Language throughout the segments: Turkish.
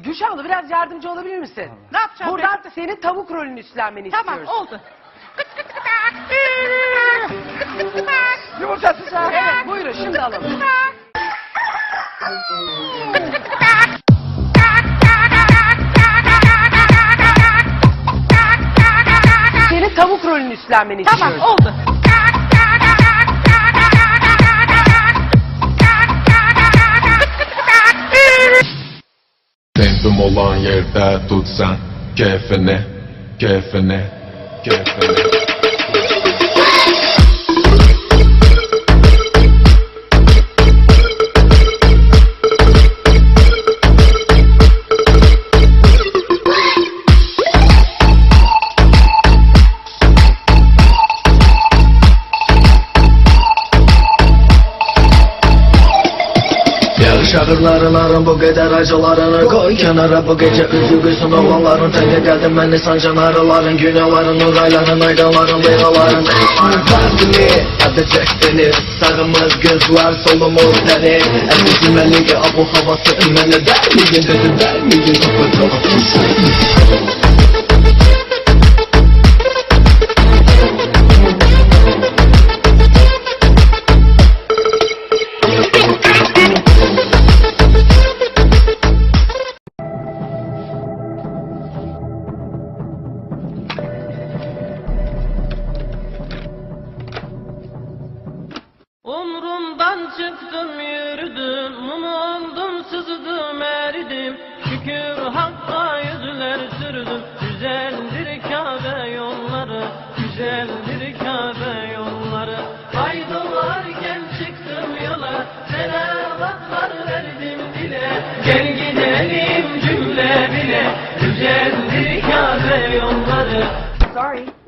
Gülşah abla biraz yardımcı olabilir misin? Ne yapacağım Buradan da senin tavuk rolünü üstlenmeni Tamam istiyoruz. oldu. Kıt kıt Yumurtası sağ. Evet buyurun şimdi alalım. Senin tavuk rolünü üstlenmeni Tamam istiyoruz. oldu. Tempim olan yerde tut sen keyfini, keyfini, keyfini. Şahırlarların bu kadar acılarını koy kenara bu gece üzülürsün ovaların Tenge geldim ben de sancan araların Günahların, urayların, aydanların, liraların Tanrı edecek seni Sarımız gözler solumuz deri. Ezilmeliydi abu havası Ümmene der miydin dedi der miydin? Kapı kapı. Kabe yolları. Aydolarken çıktım yola. Selavatlar verdim dile. Gel gidelim cümle bile. Güzeldir Kabe yolları. Sorry.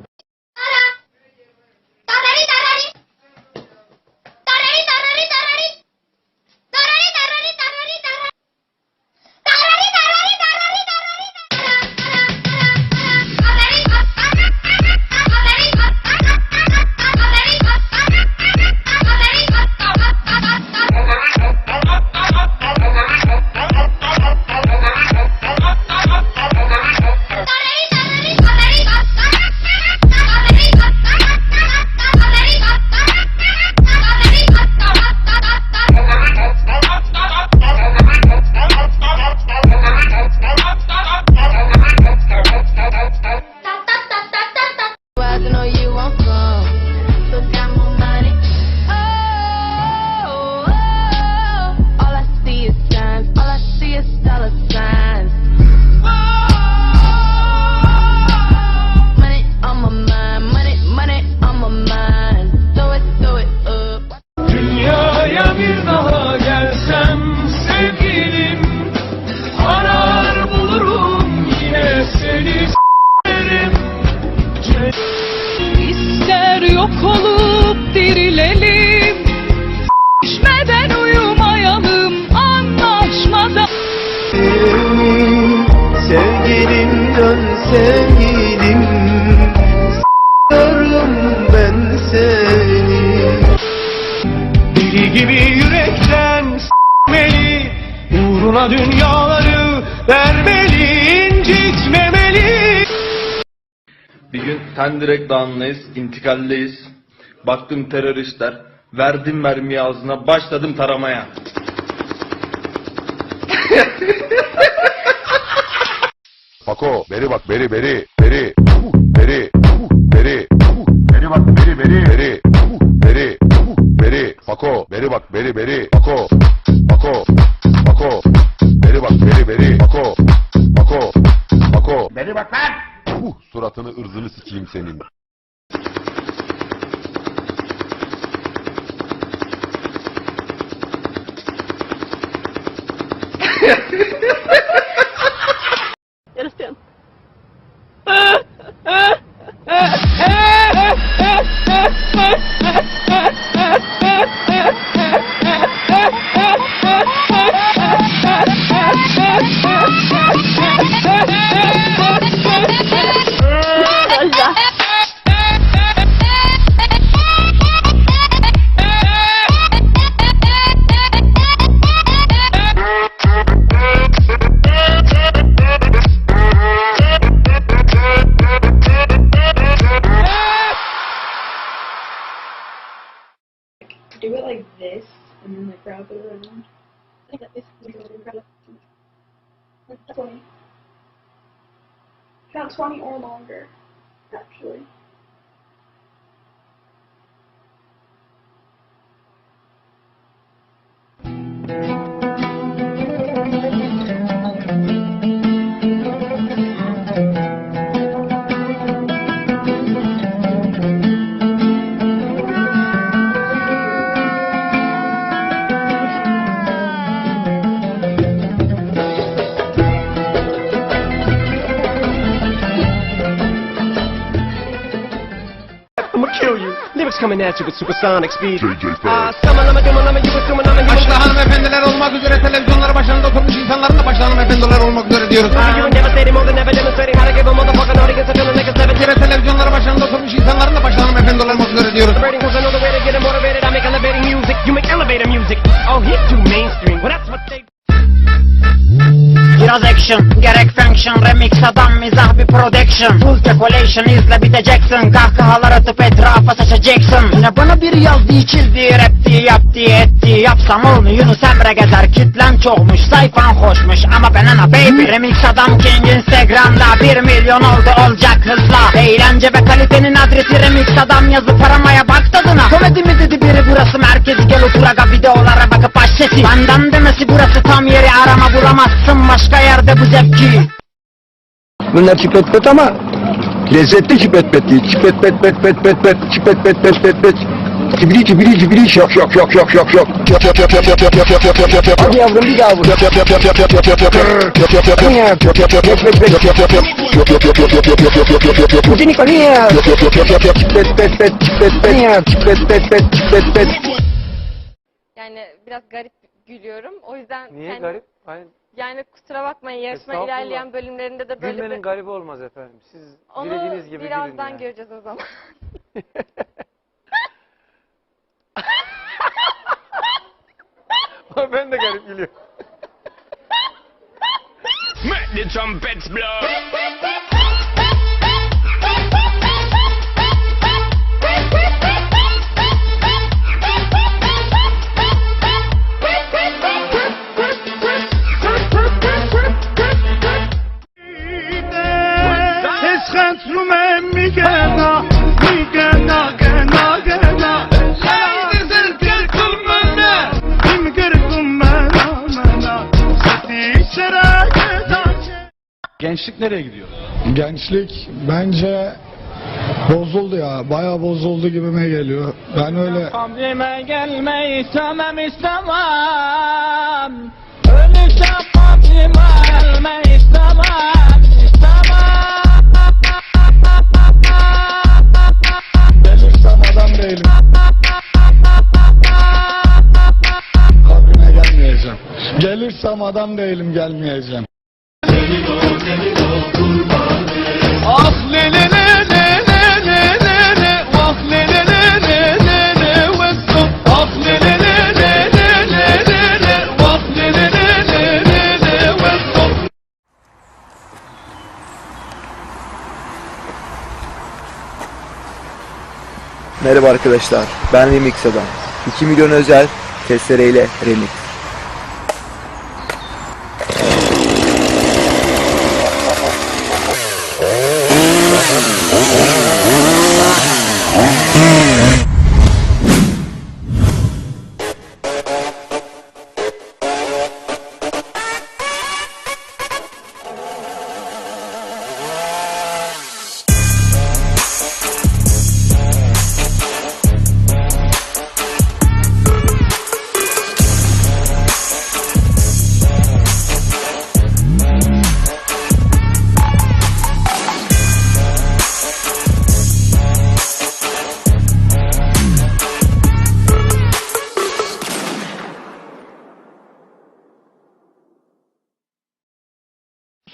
İs dollar signs. Money on my mind. Money, money on my mind. Throw it, throw it up. Dünyaya bir daha gelsem sevgilim Arar bulurum yine seni s**erim İster yok olup dirilelim Sevgilim dön sevgilim S**arım ben seni Deli gibi yürekten s**meli Uğruna dünyaları vermeli incitmemeli Bir gün Tendirek Dağı'ndayız, intikaldeyiz. Baktım teröristler, verdim mermiyi ağzına, başladım taramaya. Ako beri bak beri beri beri. Beri beri beri bak beri beri beri. Beri beri. Ako beri bak beri beri. Ako Ako Ako beri bak beri beri. Ako Ako Ako beri bak lan. Suratını ırzını sikeyim senin. that this is really relevant. 20. About 20 or longer, actually. Coming at you with supersonic speed. JJ uh, Fad. summer, lama, duma, lama, you assuming I'm a Başta hanımefendiler bir production Full calculation izle biteceksin Kahkahalar atıp etrafa saçacaksın Yine bana bir yazdığı çizdiği raptiği yaptığı ettiği Yapsam olmuyor. Yunus Emre gezer Kitlen çokmuş sayfan hoşmuş. Ama ben ana baby Remix adam king instagramda Bir milyon oldu olacak hızla. Eğlence ve kalitenin adresi Remix adam yazıp aramaya bak tadına. Komedi mi dedi biri burası merkez Gel otur aga videolara bakıp aç Benden demesi burası tam yeri arama bulamazsın. Başka yerde bu zevki Bunlar çipet pet ama lezzetli çipet pet değil. Çipet pet pet pet pet pet çipet pet pet pet pet. Cibili cibili cibili şak şak şak şak şak şak. Hadi yavrum bir daha vur. Kucini koruyor. Çipet pet pet çipet pet çipet pet pet çipet pet. Yani biraz garip gülüyorum. O yüzden Niye hani garip? Aynen. Yani kusura bakmayın yarışma Estağfurullah. ilerleyen bölümlerinde de böyle gülmenin bir... garibi olmaz efendim. Siz Onu dilediğiniz gibi birazdan gülün yani. göreceğiz o zaman. ben de garip gülüyorum. Make the trumpets blow. centrume migena, migena, gena, gena. Lei desertir con me, imgir con me, mena. Seti içere Gençlik nereye gidiyor? Gençlik bence Bozuldu ya. Bayağı bozuldu gibime geliyor. Ben öyle... Kabrime gelmeyi istemem istemem. Gelirsem adam değilim gelmeyeceğim. Ah le le le le le le le le Vah le le le le le le Vesso Ah le le le le le le le le Vah le Merhaba arkadaşlar. Ben Remix Adam. 2 milyon özel testereyle remix.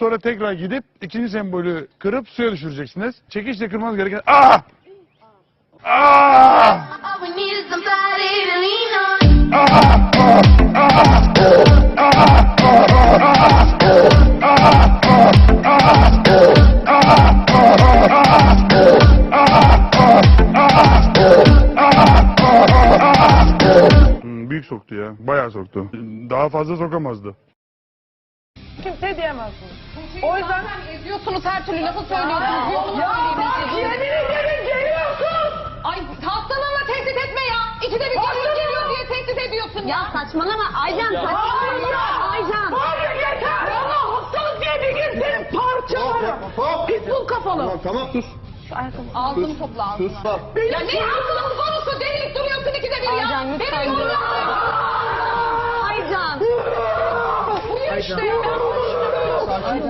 Sonra tekrar gidip ikinci sembolü kırıp suya düşüreceksiniz. Çekişle kırmanız gereken... Ah! Ah! Hmm, büyük soktu ya. Bayağı soktu. Daha fazla sokamazdı. kimseye diyemezsiniz. O yüzden Eziyorsunuz her türlü lafı söylüyorsunuz. Mu ya bak yemin ederim geliyorsun. Ay hastalanma tehdit etme ya. İkide bir geliyor geliyor diye tehdit ediyorsun ya. Saçmalama Aycan saçmalama Aycan. Var ya yeter. Allah hastalık diye bir gün senin parçalarım. Pitbull kafalı. Tamam sus. Ağzını topla ağzını. Ya ne ağzını konusu delilik duruyorsun ikide bir ya. Aycan, lütfen Beni dur. yorma. Aycan. Bu işte. 少拿一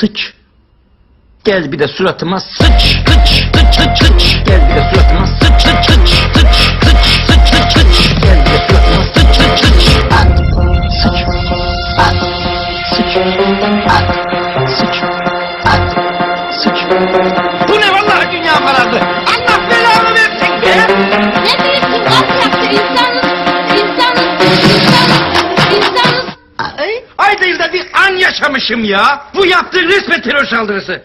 sıç. Gel bir de suratıma sıç, sıç, sıç, sıç, sıç. Gel bir de suratıma sıç, sıç, sıç, sıç, sıç, sıç, sıç, sıç. arkadaşım ya. Bu yaptığı resmen terör saldırısı.